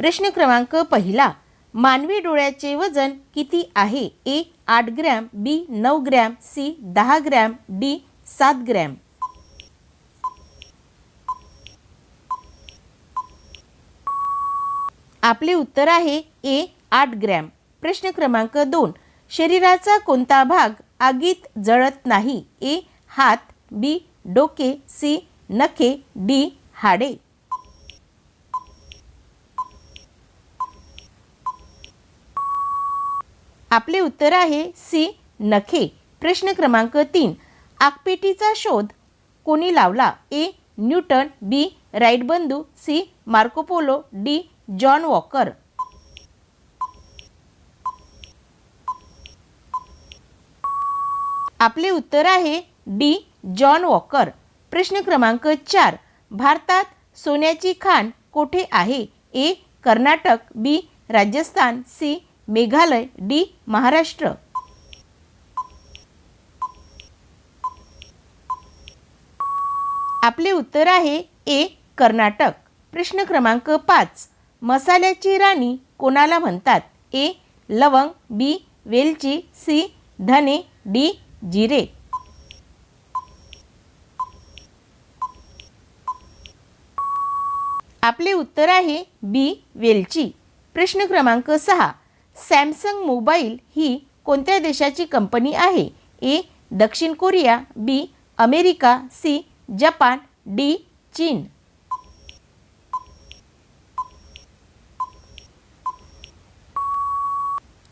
प्रश्न क्रमांक पहिला मानवी डोळ्याचे वजन किती आहे? ए आठ ग्रॅम बी नऊ ग्रॅम सी दहा ग्रॅम डी सात ग्रॅम. आपले उत्तर आहे ए आठ ग्रॅम. प्रश्न क्रमांक दोन शरीराचा कोणता भाग आगीत जळत नाही? ए हात बी डोके सी नखे डी हाडे. आपले उत्तर आहे सी नखे. प्रश्न क्रमांक तीन. आगपेटीचा शोध कोणी लावला? ए न्यूटन बी राईट बंधू C Marco Polo D John Walker. आपले उत्तर आहे डी जॉन वॉकर. प्रश्न क्रमांक चार. भारतात सोन्याची खाण कोठे आहे? A Karnataka B Rajasthan C Meghalaya D Maharashtra. आपले उत्तर आहे ए कर्नाटक. प्रश्न क्रमांक पाच. मसाल्याची राणी कोणाला म्हणतात? ए लवंग बी वेलची सी धने डी जिरे. आपले उत्तर आहे बी वेलची. प्रश्न क्रमांक सहा. सॅमसंग मोबाईल ही कोणत्या देशाची कंपनी आहे? ए दक्षिण Korea B America C Japan D चीन.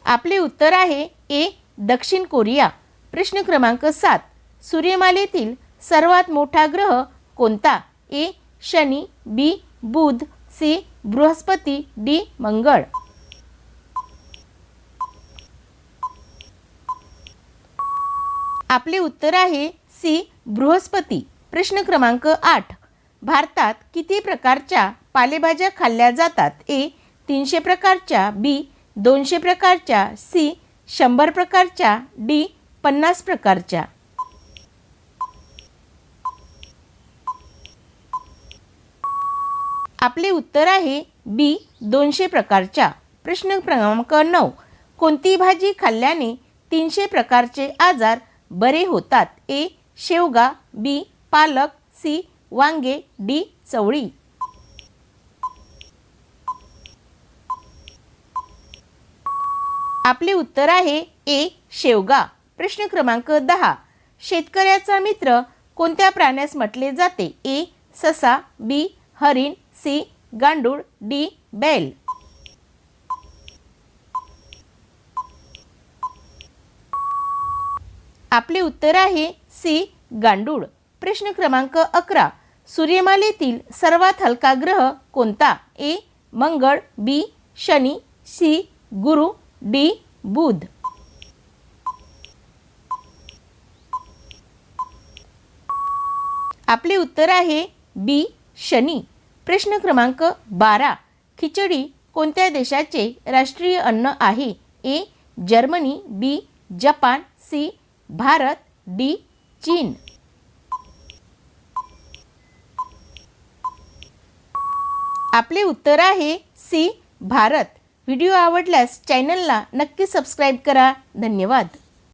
आपले उत्तर आहे ए दक्षिण कोरिया. प्रश्न क्रमांक सात. सूर्यमालेतील सर्वात मोठा ग्रह कोणता? ए शनी बी बुध सी बृहस्पती डी मंगळ. आपले उत्तर आहे सी बृहस्पती. प्रश्न क्रमांक आठ. भारतात किती प्रकारच्या पालेभाज्या खाल्ल्या जातात? ए तीनशे प्रकारच्या बी दोनशे प्रकारच्या सी शंभर प्रकारच्या डी पन्नास प्रकारच्या. आपले उत्तर आहे बी दोनशे प्रकारच्या. प्रश्न क्रमांक नऊ. कोणती भाजी खाल्ल्याने तीनशे प्रकारचे आजार बरे होतात. ए शेवगा बी पालक सी वांगे डी चवळी. आपले उत्तर आहे ए शेवगा. प्रश्न क्रमांक दहा. शेतकऱ्याचा मित्र कोणत्या प्राण्यास म्हटले जाते? ए ससा बी हरिण सी गांडूळ डी बैल. आपले उत्तर आहे सी गांडूळ. प्रश्न क्रमांक अकरा. सूर्यमालेतील सर्वात हलका ग्रह कोणता? ए मंगळ बी शनी सी गुरु डी बुध. आपले उत्तर आहे बी शनी. प्रश्न क्रमांक बारा. खिचडी कोणत्या देशाचे राष्ट्रीय अन्न आहे? A Germany B Japan C Bharat D चीन. आपले उत्तर आहे सी भारत. व्हिडिओ आवडल्यास चॅनलला नक्की सबस्क्राईब करा. धन्यवाद.